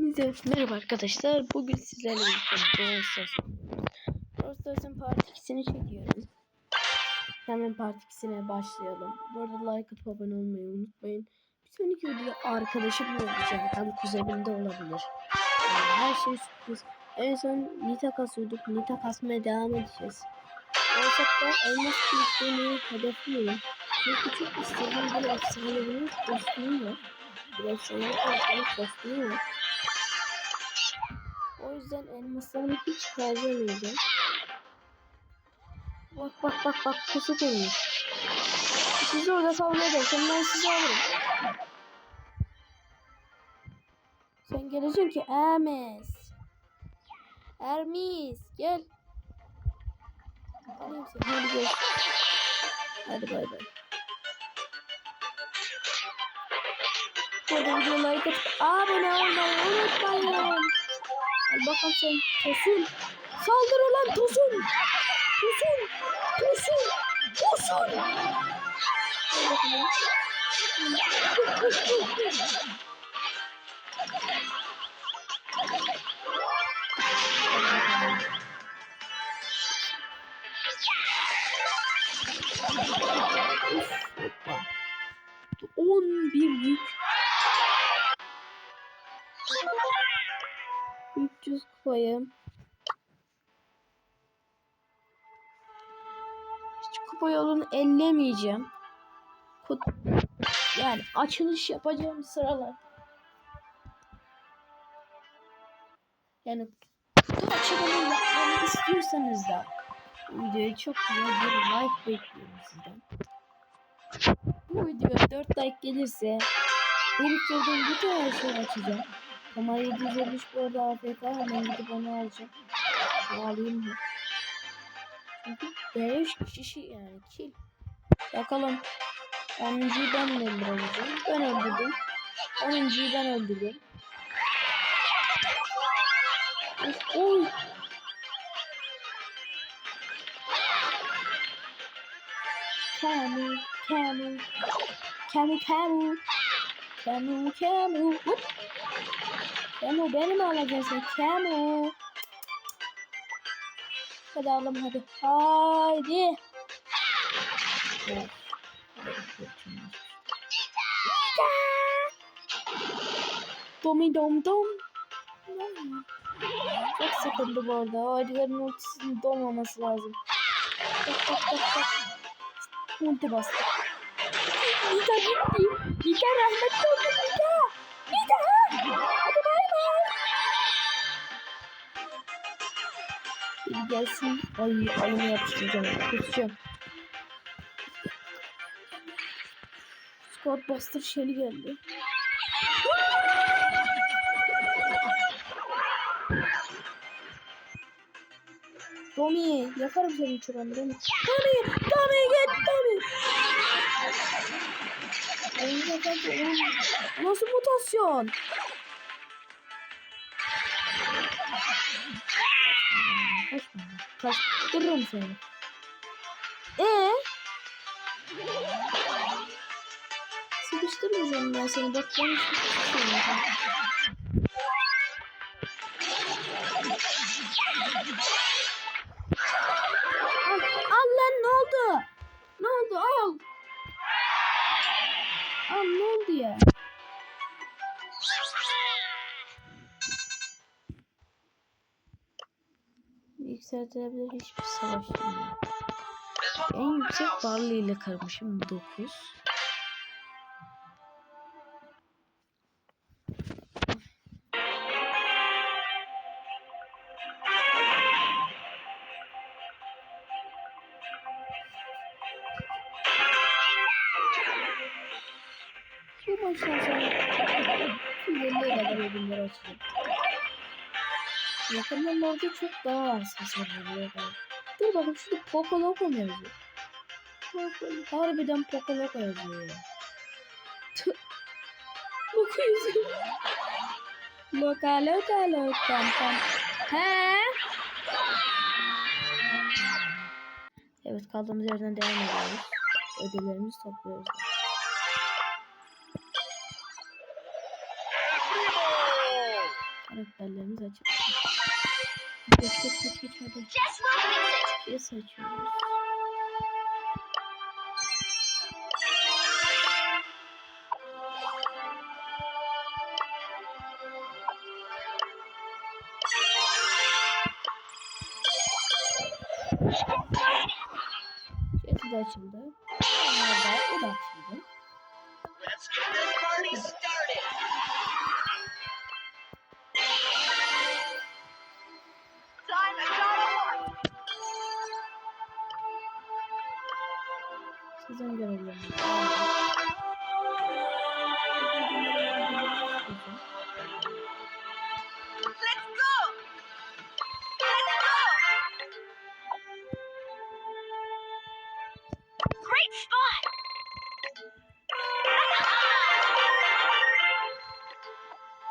Hepinize merhaba arkadaşlar. Bugün sizlerle birlikte Brawl Stars Brawl Stars'ın part 2'sini çekiyoruz. Hemen part 2'sine başlayalım. Bu arada like atıp abone olmayı unutmayın. Bir sonraki videoda arkadaşım olacak. Tam kuzenimde olabilir. Yani her şey sürpriz. En son Nita kasıyorduk. Nita kasmaya devam edeceğiz. Olsak da elmas biriktirmeyi hedefliyorum. Çünkü çok istediğim bir efsanevi kostümü var. Bir efsanevi kostümü var. O yüzden elmaslarımı hiç harcamayacağım. Bak bak bak bak pusu koymuş. Siz orada kavga ederken ben sizi alırım. Sen geleceksin ki Emes. Ermis gel. Alayım seni hadi gel. Hadi bay bay. Hadi videoyu like atıp abone olmayı unutmayın. Al bakalım sen Tosun. Saldır ulan Tosun. Tosun. Tosun. Tosun. Hoppa. 11 yük. 300 kupayı. Hiç kupa yolunu ellemeyeceğim. Kut yani açılış yapacağım sıralar. Yani kutu açılımı yapmamı istiyorsanız da bu videoya çok güzel bir like bekliyorum sizden. Bu videoya 4 like gelirse biriktirdiğim bütün her şeyi açacağım. Ama 753 bu arada AFK hemen gidip onu alacağım. Şunu alayım mı? Çünkü 5 kişi yani kill. Bakalım. 10'uncuyu ben mi öldüreceğim? Ben öldürdüm. 10'uncuyu ben öldürdüm. Oy. Camel, camel, camel, camel, camel, camel. Hop. Camel beni mi alacaksın? Camel. Hadi alalım hadi. Haydi. Domi dom dom. Çok sıkıntı bu arada. Edgar'ın ultisinin dolmaması lazım. Tak tak tak tak. Ulti bastı. Nita gitti. Nita rahmetli oldu Nita. Nita. Biri gelsin. Ay ayını yapıştıracağım. Kusacağım. Scott Buster Shelly geldi. Tommy yakarım seni çuranı Tommy. Tommy, Tommy git Tommy. Nasıl mutasyon? Kaçma. Kaçtırırım seni. Ee? Sıkıştırmayacağım ben seni. Bak ben sıkıştırmayacağım. Yükseltilebilir hiçbir savaşım yok. En yüksek Barley ile karmışım 9. Orada çok daha az hasar veriyor. Dur bakayım şurada Poco Loco yazıyor? Poco, harbiden Poco Loco yazıyor ya. Loco yazıyor. Loka loka loka tam. He? Evet kaldığımız yerden devam ediyoruz. Ödüllerimizi topluyoruz. Karakterlerimiz açılsın. Geç geç geç geç hadi. Just will fix it. Yes açıyoruz. Yes de açıldı. Sizin görevleriniz. Let's go. Let's go. Great spot.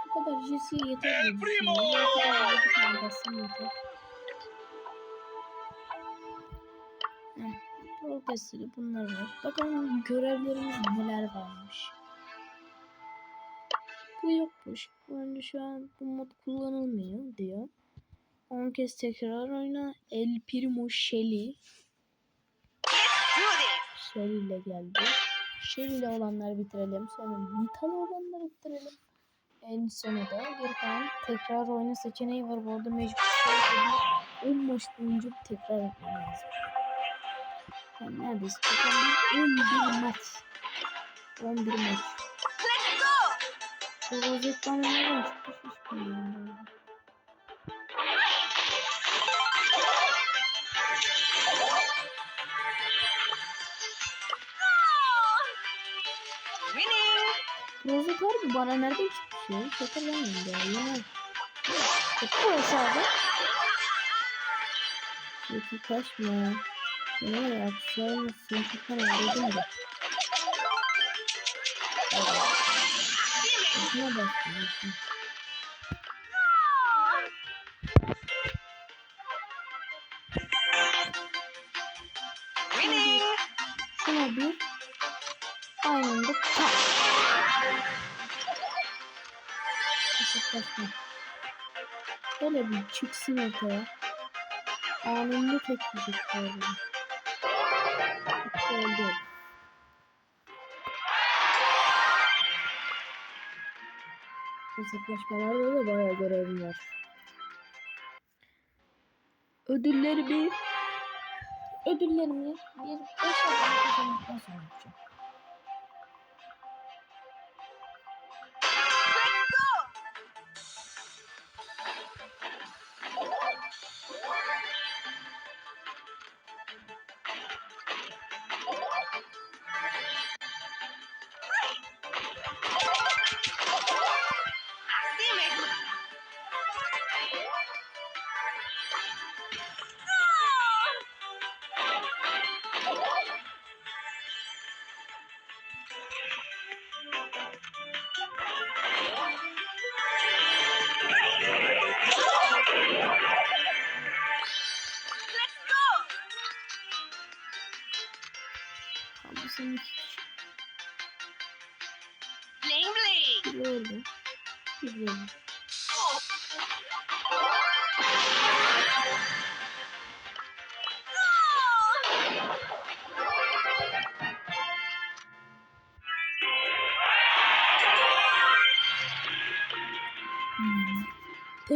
Bu kadar Jesse'ye yeter. El diye primo! düşünüyorum. Bu kadar bir tane bassam yeter. Progresleri bunlar var. Bakalım görevlerimiz neler varmış. Bu yokmuş. Bence şu an bu mod kullanılmıyor diyor. 10 kez tekrar oyna. El Primo Shelly. Shelly ile geldi. Shelly ile olanları bitirelim. Sonra Nitalı olanları bitirelim. En sona da bir kalan tekrar oyna seçeneği var. Bu arada mecbur şöyle 10 maç boyunca tekrar etmem lazım. Yani neredeyse toplam 11 maç. 11 maç. Bu rozet bana nereden çıkmış hiç bilmiyorum. Rozet harbi bana nereden çıkmış ya? Hiç hatırlamıyorum ya. Yine. Çıktı aşağıda. Peki kaçma. Seni var ya aksesuarını sıkıntı aldım da. Şuna bastım. şuna. Şuna bir. Çıksın ortaya. Anında tek yiyecek galiba. Oldu. Hesaplaşmalarda da bayağı görevim var. Ödüllerimi ödüllerimi bir 5 adam kazandıktan sonra yapacağım.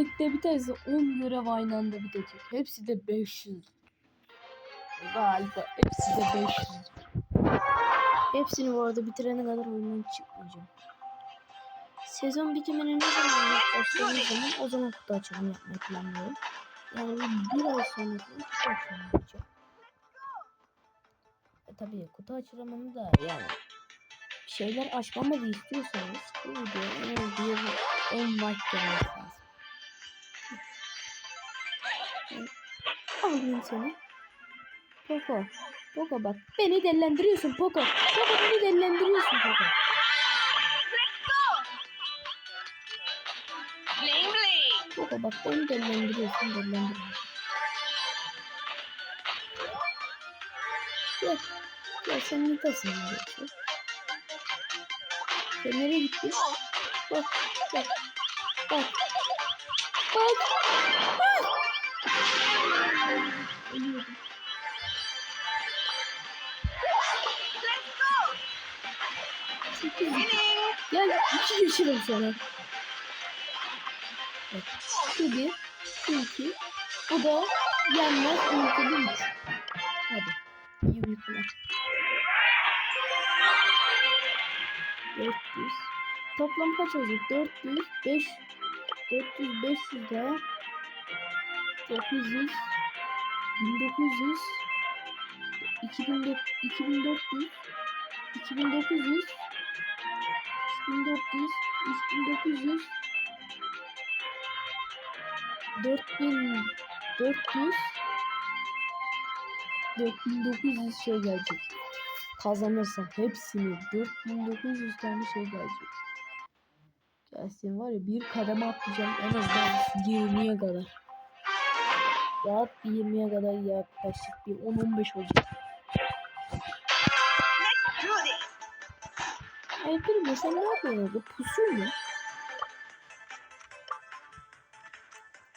Tekte bir tanesi 10 görev aynı anda bitecek. Hepsi de 500. Galiba hepsi de 500. Hepsini bu arada bitirene kadar oyundan çıkmayacağım. Sezon bitimine ne zaman yaklaştığımız zaman o zaman kutu açılımı yapmayı planlıyorum. Yani bir, ay sonra kutu açılımı yapacağım. E tabii kutu açılımını da yani şeyler açmamı istiyorsanız bu videoya en az bir 10 like gelmesi lazım. Alayım seni. Poco. Poco bak. Beni dellendiriyorsun Poco. Poco beni dellendiriyorsun Poco. Poco bak beni dellendiriyorsun dellendiriyorsun. Gel. Gel sen ne tasın diyorsun? Sen nereye gittin? Bak bak bak. Bak. Ah! Ölüyordum. Sekiz. Gel iki geçirim sana. Bak, Şu bir, şu iki. Bu da yenmez uykuda üç. Hadi. İyi uykular. 400. Toplam kaç olacak? 400, 5, 400, 500 daha. 900, 1900, 2000, 2400, 2900, 3400, 3900, 4400, 4900 şey gelecek. Kazanırsam hepsini 4900 tane şey gelecek. Gelsin var ya bir kademe atlayacağım en azından 20'ye kadar. Rahat bir 20'ye kadar yaklaşık bir 10-15 olacak. Ay bir sen ne yapıyorsun orada? Pusuyor mu?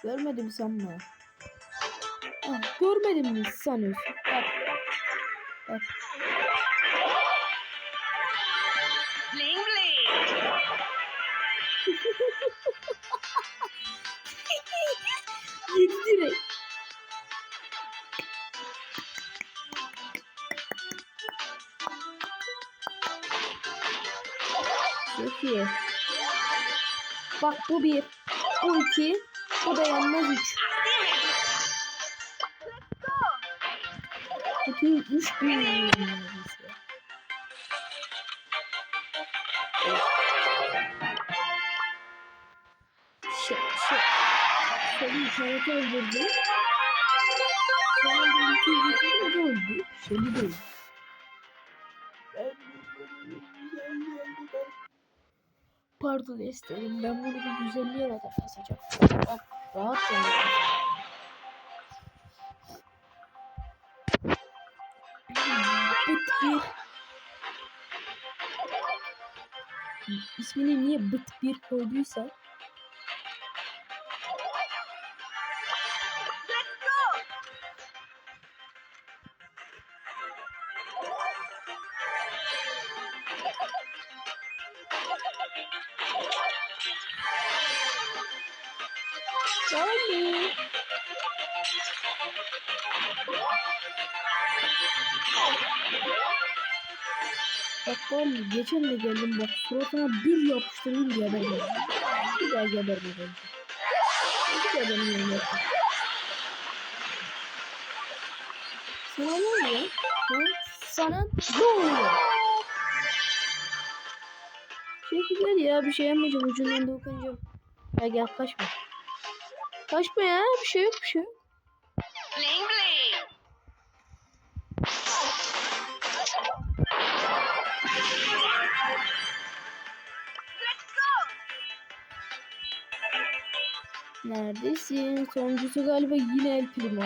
Görmedim sanma. Ah, görmedim mi sanıyorsun? Bak. Bak. Bu bir. Bu iki. Bu da yanmaz üç. Bütün üç bin. Şu, şu, şöyle interneti öldürdü. Sonra geçti o da öldü. Şöyle de öldü. Pardon istedim. Ben bunu bir 150'ye kadar kasacağım. Bak rahat yani. Bıt bir. İsmini niye bıt bir koyduysa geçen de geldim bak suratına bir yapıştırayım gebermem. Bir daha geberme bence. Bir daha benim yerime. Sana ne oluyor? Ha? Sana ne oluyor? Çekil ya bir şey yapmayacağım ucundan dokunacağım. Ya gel kaçma. Kaçma ya bir şey yok bir şey yok. Neredesin? Sonuncusu galiba yine El Primo.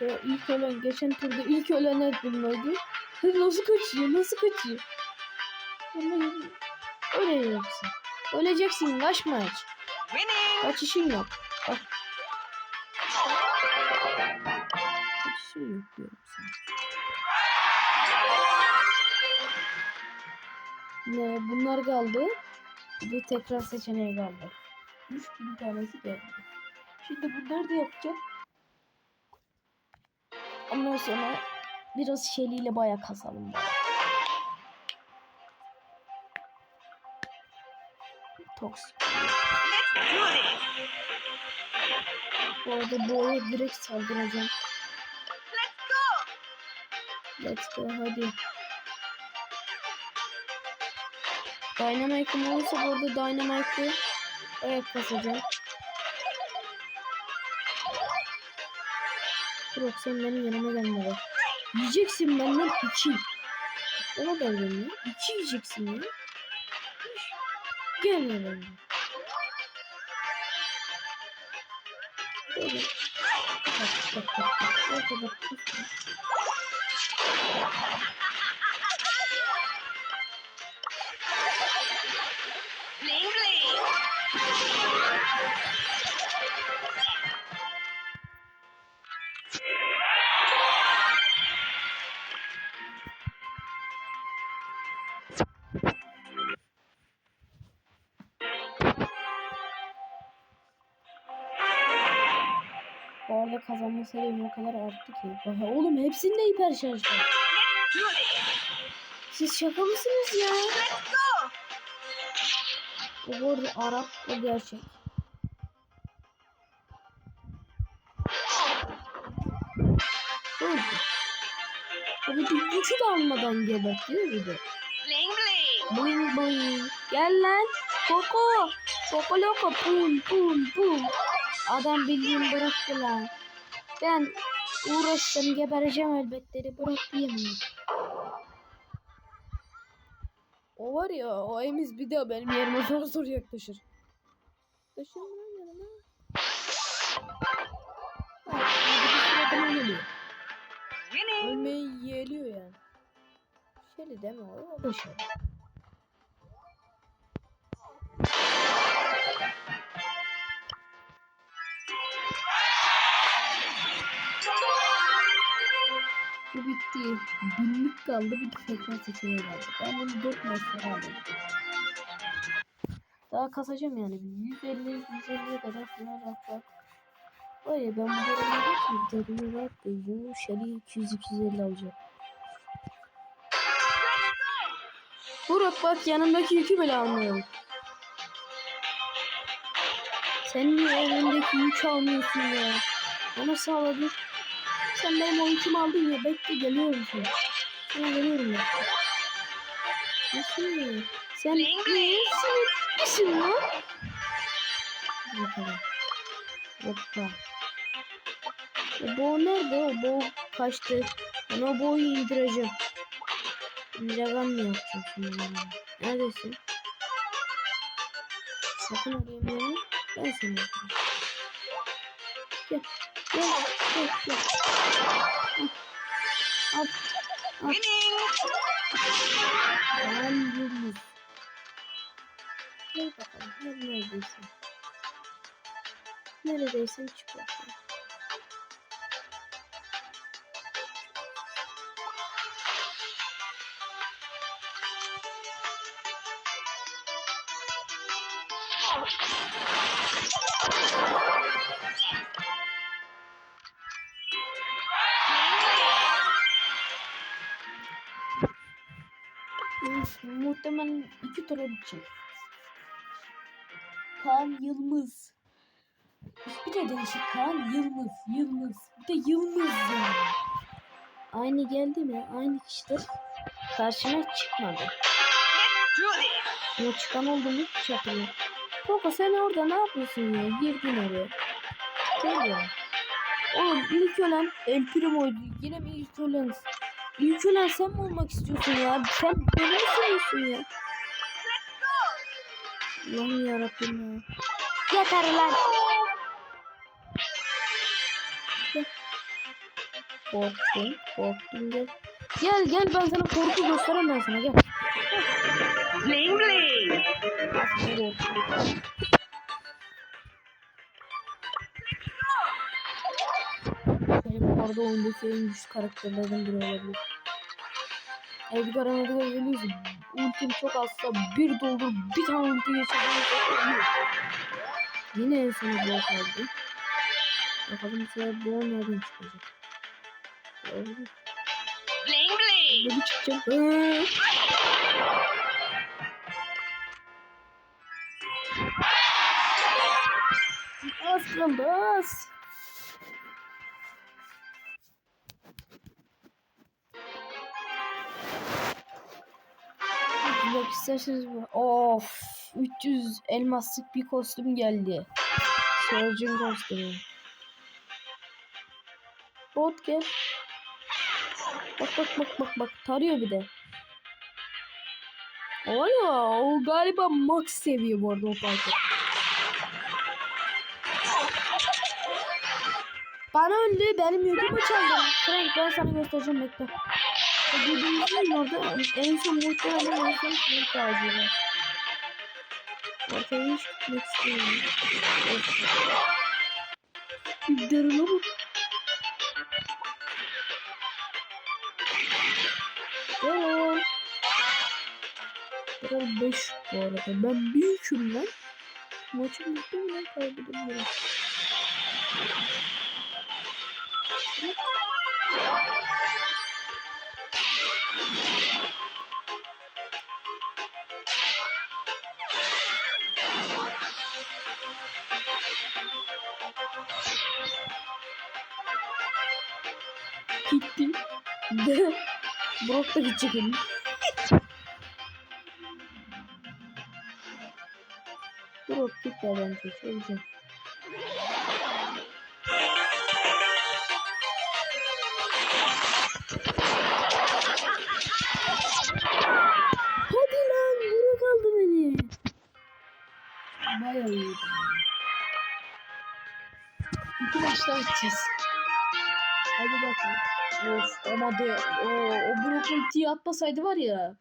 Ve ilk ölen, geçen turda ilk ölen El Primo'ydu. Nasıl kaçıyor? Nasıl kaçıyor? Ama öleceksin. Öleceksin. Kaçma hiç. Kaçışın yok. Bak. Kaçışın yok diyorum sana. Ne bunlar kaldı. Bir tekrar seçeneği kaldı. 3000 tanesi geldi. Şimdi bunları da yapacağım. Ondan sonra biraz şeliyle baya kasalım. Baya. Toksik. Bu arada boya direkt saldıracağım. Let's go hadi. Dynamite'ım olursa bu arada Dynamite'ı ayak kasacağım. Brock sen benim yanıma gelme bak. Yiyeceksin benden iki. O kadar benim ya. İki yiyeceksin ya. Gelme benden. Böyle. Bak bak bak bak. Orada bak. Seviyem o kadar arttı ki. Aha, oğlum hepsinde hiper şarj var. Siz şaka mısınız ya? O bu arada Arap, o gerçek. O bir gücü de almadan gebertiyor bir de. Bling bling. Boing boing. Gel lan. Koko. Koko loko. Pum pum pum. Adam bildiğin bıraktı lan. Ben uğraşsam gebereceğim elbette. Bırak diyemem. O var ya o emiz bir daha benim yerime zor zor yaklaşır. Yaklaşır mı lan yanıma? Suratıma geliyor. Ölmeyi yeğliyor yani. Şöyle deme o, o da şöyle. Bu bitti. Binlik kaldı. Bir de tekrar seçeneği kaldı. Ben bunu 4 maçta aldım. Daha kasacağım yani. 150 150'ye kadar rahat Var ya ben bu dönemde ki takımı rahat gözümü şeri 200 250 alacağım. Burak bak yanımdaki yükü bile almıyorum. Sen niye elindeki yük almıyorsun ya? Bana sağladın. Sen benim o aldın ya. Bekle geliyorum sana. Sana geliyorum ya. Nasıl? Sen niye sinirlisin lan? Bakalım. Hoppa. O boğ nerede? O boğ kaçtı. Ben o boğu indireceğim. İndiremem mi yapacağım şimdi? Neredesin? Sakın arayayım beni. Ben seni yapacağım. Gel. Gel. Gel. Gel. Al. Al. Al. Winning. Ben yıldız. Gel bakalım. Her neredeysen. Neredeysen çık bakalım. Üf, Muhtemelen iki tura bitecek. Kaan Yılmaz. Bir de değişik Kaan Yılmaz. Yılmaz. Bir de Yılmaz yani. Aynı geldi mi? Aynı kişiler karşıma çıkmadı. Ama çıkan oldu mu hatırlamıyorum. Poco sen orada ne yapıyorsun ya? Girdin oraya. Gel ya. Oğlum ilk ölen El Primo'ydu. Yine mi ilk ölen? İlk ölen sen mi olmak istiyorsun ya? Sen beni mi seviyorsun ya? Allah'ım yarabbim ya. Yeter lan. Gel. Korktum. Korktum gel. Gel gel ben sana korku göstereyim ben sana gel. Bling bling. Arada oyundaki en güçlü karakterlerden biri olabilir. Edgar Edgar geliyorsa ultim çok azsa bir doldur bir tane ulti geçirdiğinde Yine en sona bu kaldı. Bakalım bu sefer bu nereden çıkacak. Bling bling. bir çıkacak. Ee. Az kaldı Bak isterseniz bu. Of 300 elmaslık bir kostüm geldi. Surgeon kostümü. Bot gel. Bak bak bak bak bak tarıyor bir de. Var ya o galiba max seviye bu arada o parça. Bana öldü benim yüzümü çaldı. Frank ben sana göstereceğim bekle. Mü orada en son muhtemelen en son Frank ağacı Ortaya hiç gitmek istemiyorum. Of. Darıl'a bak. Daryl. Daryl 5 bu arada. Ben büyüküm lan. Maçı muhtemelen kaybedebilirim. Gitti. De. Brock da gidecek elim. Brock git ya bence. Çözeceğim. Hadi lan Brock aldı beni. Bayağı iyiydi. İki maçta açacağız. Hadi bakalım. Of ama de o, o Brock ultiyi atmasaydı var ya.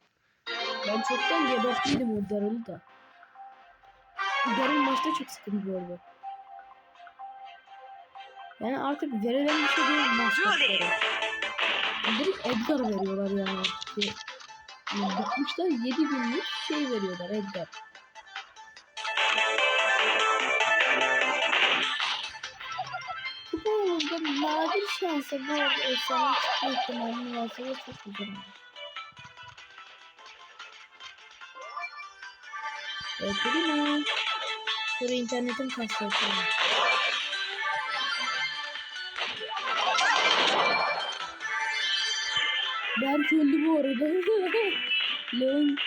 Ben çoktan gebertiydim o Daryl'ı da. Daryl maçta çok sıkıntı bu arada. Yani artık verilen bir şey değil maskotlara. Direkt Edgar veriyorlar yani. Yani bıkmışlar 7 günlük şey veriyorlar Edgar. Nadir şansa bu efsane çıkma ihtimalini varsa da çok güzel olur. Mi? Şurada internetim kastı. Berk öldü bu arada. Leon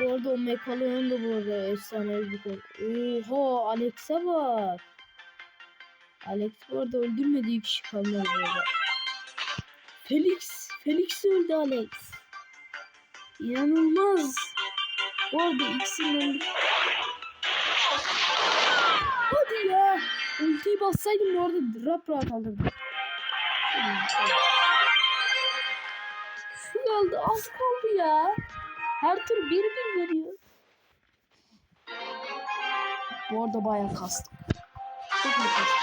bu arada o Mekaleon da bu arada efsane bir kol. Oha Alex'e bak. Alex bu arada öldürmediği kişi kalmadı bu arada. Felix. Felix öldü Alex. İnanılmaz. Bu arada ikisinden bir... Hadi ya. Ultiyi bassaydım bu arada rap rahat alırdım. Şu kaldı az kaldı ya. Her tur bir bir veriyor. Bu arada bayağı kastık. Çok iyi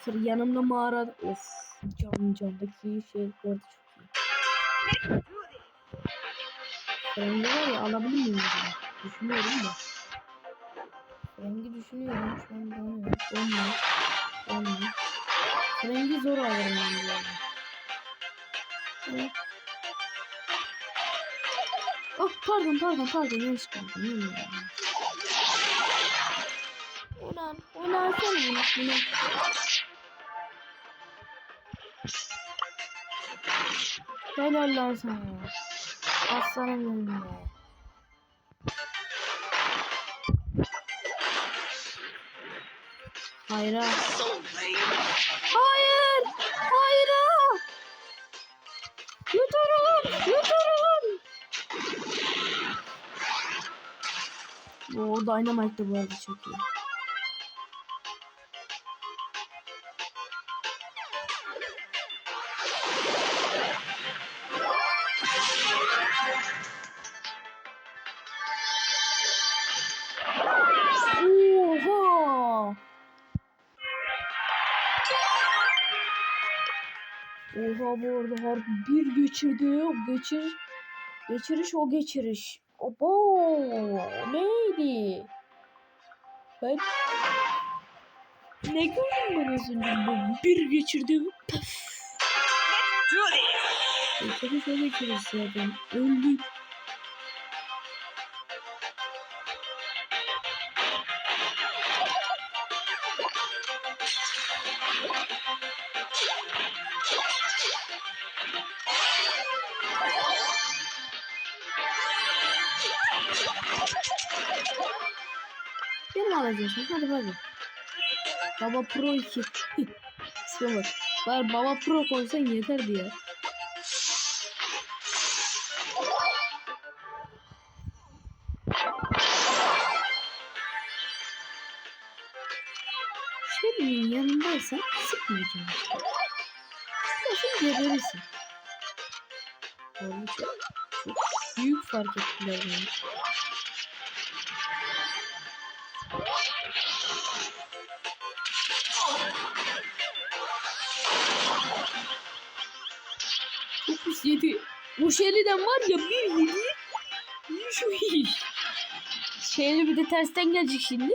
kastık. Fır yanımda mağara. Of. Cam camdaki şey arada çok iyi. Frengi var ya alabilir miyim acaba? Düşünüyorum da. Frengi düşünüyorum. Şu an donuyor. Donmuyor. Donmuyor. Frengi zor alırım ben bu arada. Oh pardon pardon pardon yanlış kaldım. Yemin ederim. Ulan ulan sen bunu bunu. Helal lan sana. Aslanım benim ya. Hayır ha. So lame. Hayır. Hayır ha. Yutarım. Yutarım. O Dynamite de bu arada çok iyi. Bir geçirdi. Geçir. Geçiriş o geçiriş. Obo! Neydi? Ben ne gördüm ben az önce? Bu Bir geçirdi. Püf! O geçiriş zaten. Öldük. Alacaksın. Hadi hadi. Baba Pro 2. Şuna bak. Bari Baba Pro koysan yeterdi ya. Şebnem'in yanındaysan sıkmayacağım. Sıkmasın geberirsin. Çok, çok büyük fark ettiler beni. 67. Bu Shelly'den var ya bir yedi. Şu iş. Shelly bir de tersten gelecek. Şimdi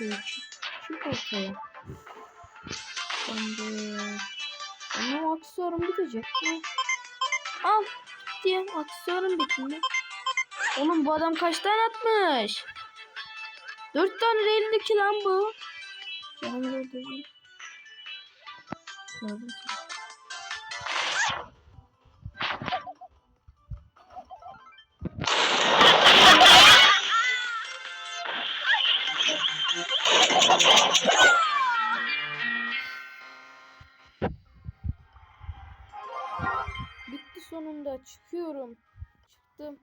Ortaya çık. Çık ortaya. Şimdi... Ama aksiyonum bitecek. Al. Diye aksiyonum bitmedi. Oğlum bu adam kaç tane atmış? Dört tane elindeki lan bu. Canım öldürdüm. Çıkıyorum. Çıktım.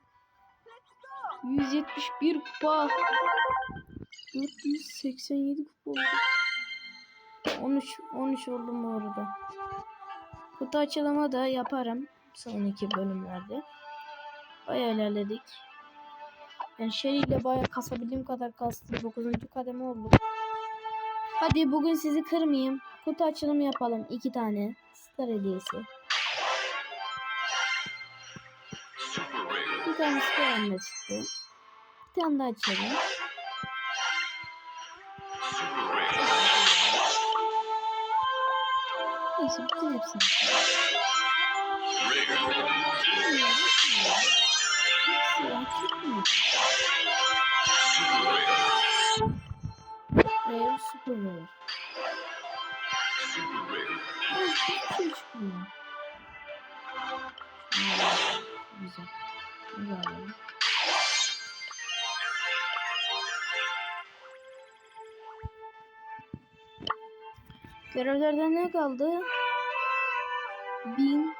171 kupa. 487 kupa oldu. 13 13 oldum bu arada. Kutu açılımı da yaparım sonraki bölümlerde. Bayağı ilerledik. Yani şey ile bayağı kasabildiğim kadar kastım. 9. kademe oldu. Hadi bugün sizi kırmayayım. Kutu açılımı yapalım. iki tane. Star hediyesi. Bir tane star hamle çıktı. Bir tane daha açalım. Neyse bütün hepsini. Çıkmıyor, çıkmıyor. Çıkmıyor, çıkmıyor. Güzel. Görevlerden ne kaldı? Bin.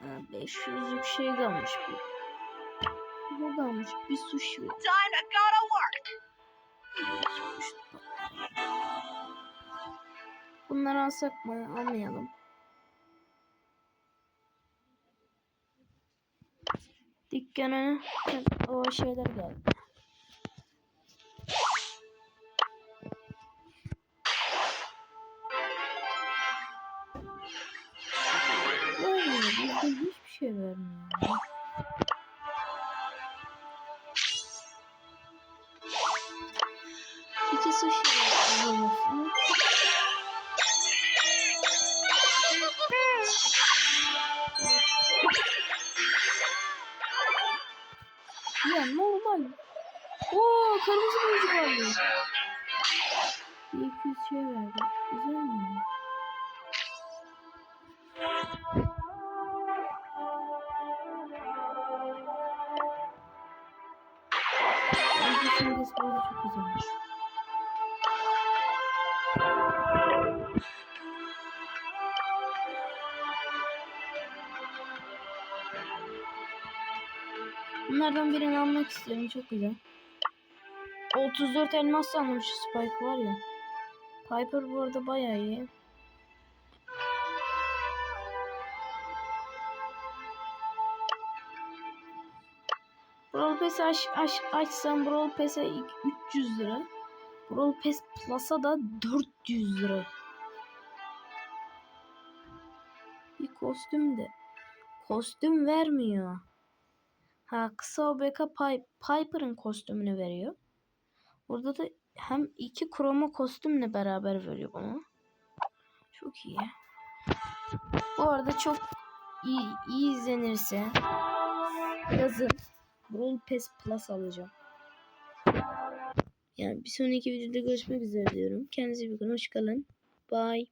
Ha, 500'lük şey kalmış bir. Bu kalmış bir sushi. Time to go to work. Bunları alsak mı? Almayalım. Dükkana o şeyler geldi. Vermiyor. Bizde hiçbir şey vermiyor. Bunlardan birini almak istiyorum. Çok güzel. 34 elmas sandım şu Spike var ya. Piper bu arada bayağı iyi. Brawl Pass aç, aç, açsam Brawl Pass'e ilk 300 lira. Brawl Pass Plus'a da 400 lira. Bir kostüm de. Kostüm vermiyor. Ha kısa obeka Pi- Piper'ın kostümünü veriyor. Burada da hem iki kroma kostümle beraber veriyor bana. Çok iyi. Bu arada çok iyi, iyi izlenirse yazın Brawl Pass Plus alacağım. Yani bir sonraki videoda görüşmek üzere diyorum. Kendinize iyi bakın. Hoşçakalın. Bye.